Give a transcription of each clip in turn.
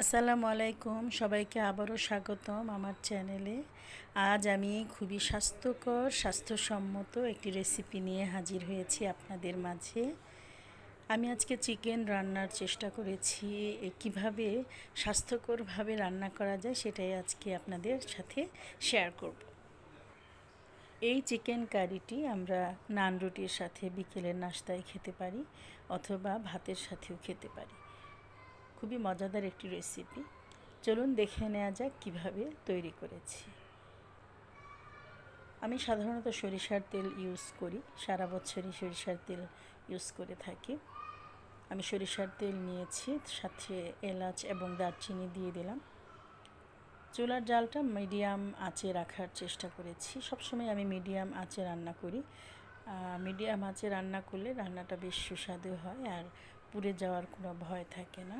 আসসালামু আলাইকুম, সবাইকে আবারও স্বাগতম আমার চ্যানেলে। আজ আমি খুবই স্বাস্থ্যকর, স্বাস্থ্যসম্মত একটি রেসিপি নিয়ে হাজির হয়েছি আপনাদের মাঝে। আমি আজকে চিকেন রান্নার চেষ্টা করেছি কীভাবে স্বাস্থ্যকরভাবে রান্না করা যায় সেটাই আজকে আপনাদের সাথে শেয়ার করব। এই চিকেন কারিটি আমরা নান রুটির সাথে বিকেলের নাস্তায় খেতে পারি অথবা ভাতের সাথেও খেতে পারি। খুবই মজাদার একটি রেসিপি চলুন দেখে নেওয়া যাক কীভাবে তৈরি করেছি। আমি সাধারণত সরিষার তেল ইউজ করি, সারা বছরই সরিষার তেল ইউজ করে থাকি। আমি সরিষার তেল নিয়েছি, সাথে এলাচ এবং দারচিনি দিয়ে দিলাম। চুলার জালটা মিডিয়াম আঁচে রাখার চেষ্টা করেছি। সবসময় আমি মিডিয়াম আঁচে রান্না করি। মিডিয়াম আঁচে রান্না করলে রান্নাটা বেশ সুস্বাদু হয় আর পুড়ে যাওয়ার কোনো ভয় থাকে না।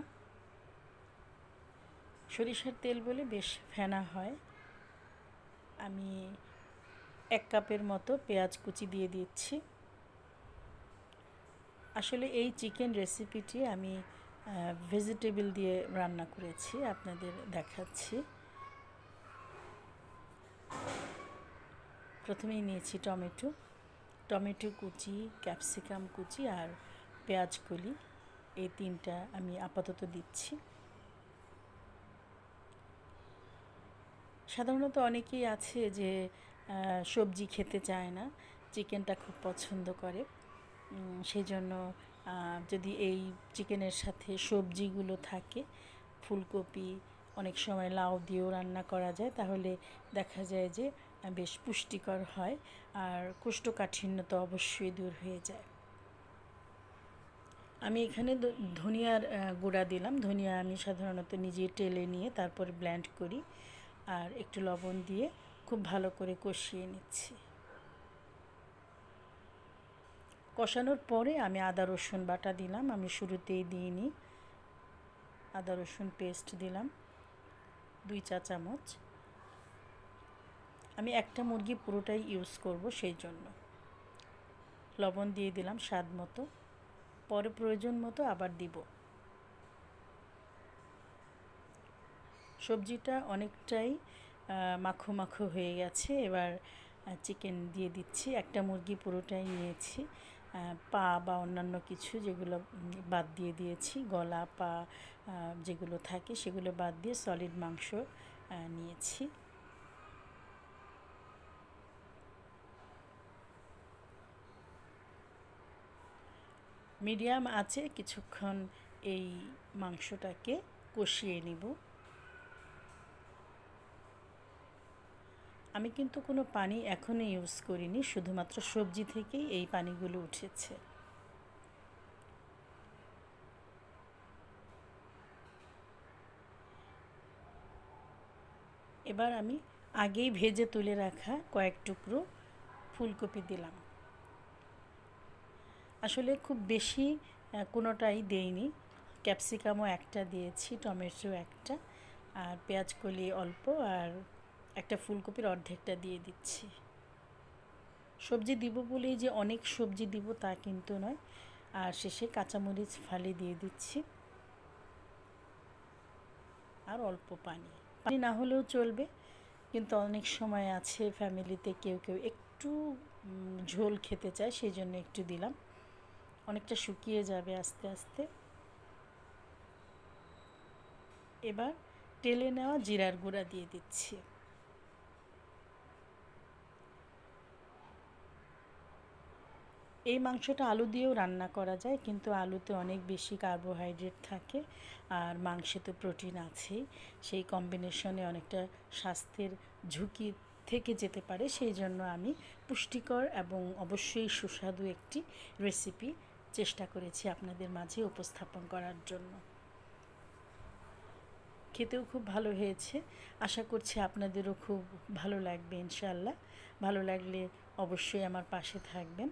সরিষার তেল বলে বেশ ফেনা হয়। আমি এক কাপের মতো পেঁয়াজ কুচি দিয়ে দিচ্ছি। আসলে এই চিকেন রেসিপিটি আমি ভেজিটেবল দিয়ে রান্না করেছি, আপনাদের দেখাচ্ছি। প্রথমেই নিয়েছি টমেটো। টমেটো কুচি, ক্যাপসিকাম কুচি আর পেঁয়াজ কলি, এই তিনটা আমি আপাতত দিচ্ছি। সাধারণত অনেকেই আছে যে সবজি খেতে চায় না, চিকেনটা খুব পছন্দ করে। সেই জন্য যদি এই চিকেনের সাথে সবজিগুলো থাকে, ফুলকপি, অনেক সময় লাউ দিয়েও রান্না করা যায়, তাহলে দেখা যায় যে, বেশ পুষ্টিকর হয়, আর কোষ্ঠকাঠিন্য তো অবশ্যই দূর হয়ে যায়। আমি এখানে ধনিয়ার গুঁড়া দিলাম। ধনিয়া আমি সাধারণত নিজে টেলে নিয়ে তারপর ব্ল্যান্ড করি। আর একটু লবণ দিয়ে খুব ভালো করে কষিয়ে নিচ্ছি। কষানোর পরে আমি আদা, রসুন বাটা দিলাম। আমি শুরুতেই দিইনি। আদা, রসুন পেস্ট দিলাম দুই চা চামচ। আমি একটা মুরগি পুরোটাই ইউজ করব সেই জন্য। লবণ দিয়ে দিলাম স্বাদ মতো। পরে প্রয়োজন মতো আবার দিব। সবজিটা অনেকটাই মাখো মাখো হয়ে গেছে। এবার চিকেন দিয়ে দিচ্ছি। একটা মুরগি পুরোটাই নিয়েছি। পা বা অন্যান্য কিছু যেগুলো বাদ দিয়ে দিয়েছি, গলা, পা যেগুলো থাকে সেগুলো বাদ দিয়ে সলিড মাংস নিয়েছি। মিডিয়াম আছে, কিছুক্ষণ এই মাংসটাকে কষিয়ে নিব। আমি কিন্তু কোনো পানি এখনও ইউজ করিনি, শুধুমাত্র সবজি থেকেই এই পানিগুলো উঠেছে। এবার আমি আগেই ভেজে তুলে রাখা কয়েক টুকরো ফুলকপি দিলাম। আসলে খুব বেশি কোনোটাই দেইনি। ক্যাপসিকামও একটা দিয়েছি টমেটো একটা, আর পেঁয়াজ কলি অল্প, আর একটা ফুলকপির অর্ধেকটা দিয়ে দিচ্ছি। সবজি দিব বলেই যে অনেক সবজি দিব তা কিন্তু নয়। আর শেষে কাঁচামরিচ ফালি দিয়ে দিচ্ছি। আর অল্প পানি। পানি না হলেও চলবে, কিন্তু অনেক সময় আছে ফ্যামিলিতে কেউ কেউ একটু ঝোল খেতে চায় সেই জন্য একটু দিলাম। অনেকটা শুকিয়ে যাবে আস্তে আস্তে। এবার টেলে নেওয়া জিরার গুঁড়া দিয়ে দিচ্ছি। এই মাংসটা আলু দিয়েও রান্না করা যায়, কিন্তু আলুতে অনেক বেশি কার্বোহাইড্রেট থাকে আর মাংসে তো প্রোটিন আছেই। সেই কম্বিনেশনে অনেকটা স্বাস্থ্যের ঝুঁকি থেকে যেতে পারে, সেই জন্য আমি পুষ্টিকর এবং অবশ্যই সুস্বাদু একটি রেসিপি চেষ্টা করেছি আপনাদের মাঝে উপস্থাপন করার জন্য। খেতেও খুব ভালো হয়েছে। আশা করছি আপনাদেরও খুব ভালো লাগবে ইনশাল্লাহ ভালো লাগলে অবশ্যই আমার পাশে থাকবেন।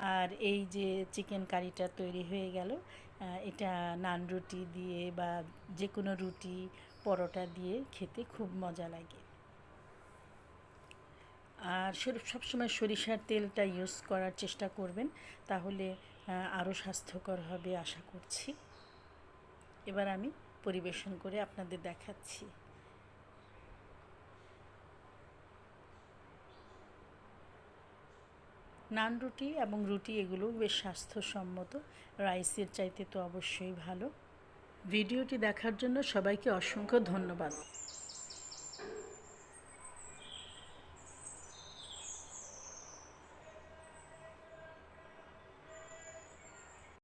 আর এই যে চিকেন কারিটা তৈরি হয়ে গেল এটা নান রুটি দিয়ে বা যে কোনো রুটি, পরোটা দিয়ে খেতে খুব মজা লাগে। আর সবসময় সরিষার তেলটা ইউজ করার চেষ্টা করবেন, তাহলে আরও স্বাস্থ্যকর হবে আশা করছি। এবার আমি পরিবেশন করে আপনাদের দেখাচ্ছি। নান রুটি এবং রুটি এগুলো বেশ স্বাস্থ্যসম্মত। রাইসের চাইতে তো অবশ্যই ভালো। ভিডিওটি দেখার জন্য সবাইকে অসংখ্য ধন্যবাদ।